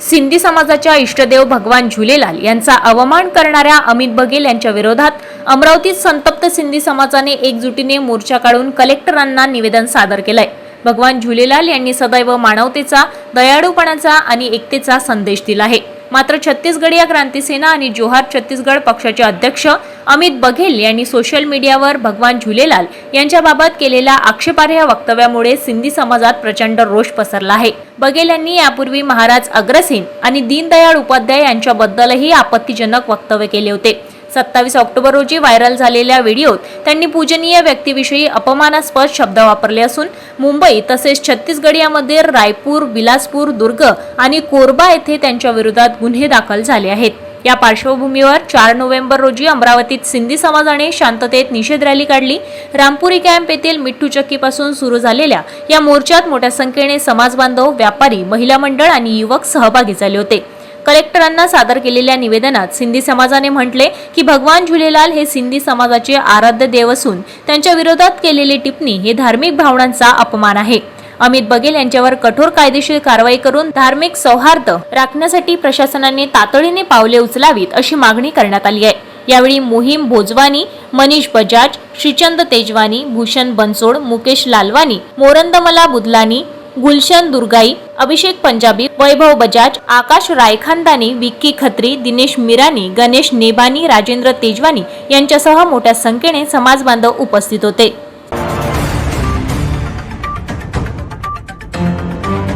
सिंधी समाजाच्या इष्टदेव भगवान झुलेलाल यांचा अवमान करणाऱ्या अमित बघेल यांच्या विरोधात अमरावतीत संतप्त सिंधी समाजाने एकजुटीने मोर्चा काढून कलेक्टरांना निवेदन सादर केलंय. भगवान झुलेलाल यांनी सदैव मानवतेचा दयाळूपणाचा आणि एकतेचा संदेश दिला आहे. मात्र छत्तीसगड क्रांती सेना आणि जोहार छत्तीसगड पक्षाचे अध्यक्ष अमित बघेल यांनी सोशल मीडियावर भगवान झुलेलाल यांच्याबाबत केलेल्या आक्षेपार्ह वक्तव्यामुळे सिंधी समाजात प्रचंड रोष पसरला आहे. बघेल यांनी यापूर्वी महाराज अग्रसेन आणि दीनदयाळ उपाध्याय यांच्याबद्दलही आपत्तीजनक वक्तव्य केले होते. सत्तावीस ऑक्टोबर रोजी व्हायरल झालेल्या व्हिडिओत त्यांनी पूजनीय व्यक्तीविषयी अपमानास्पद शब्द वापरले असून मुंबई तसेच छत्तीसगड यामध्ये रायपूर विलासपूर दुर्ग आणि कोरबा येथे त्यांच्या विरोधात गुन्हे दाखल झाले आहेत. या पार्श्वभूमीवर चार नोव्हेंबर रोजी अमरावतीत सिंधी समाजाने शांततेत निषेध रॅली काढली. रामपुरी कॅम्प येथील मिठ्ठू चक्कीपासून सुरू झालेल्या या मोर्चात मोठ्या संख्येने समाजबांधव व्यापारी महिला मंडळ आणि युवक सहभागी झाले होते. कलेक्टरांना सादर केलेल्या निवेदनात सिंधी समाजाने म्हटले की भगवान झुलेलाल हे सिंधी समाजाचे आराध्य देव असून त्यांच्या विरोधात केलेली टिप्पणी हे धार्मिक भावनांचा अपमान आहे. अमित बघेल यांच्यावर कठोर कायदेशीर कारवाई करून धार्मिक सौहार्द राखण्यासाठी प्रशासनाने तातडीने पावले उचलावीत अशी मागणी करण्यात आली आहे. यावेळी मोहीम भोजवानी मनीष बजाज श्रीचंद तेजवानी भूषण बनसोड मुकेश लालवानी मोरंदमला बुदलानी गुलशन दुर्गाई अभिषेक पंजाबी वैभव बजाज आकाश रायखानदानी विक्की खत्री दिनेश मिरानी गणेश नेबानी राजेंद्र तेजवानी यांच्यासह मोठ्या संख्येने समाजबांधव उपस्थित होते.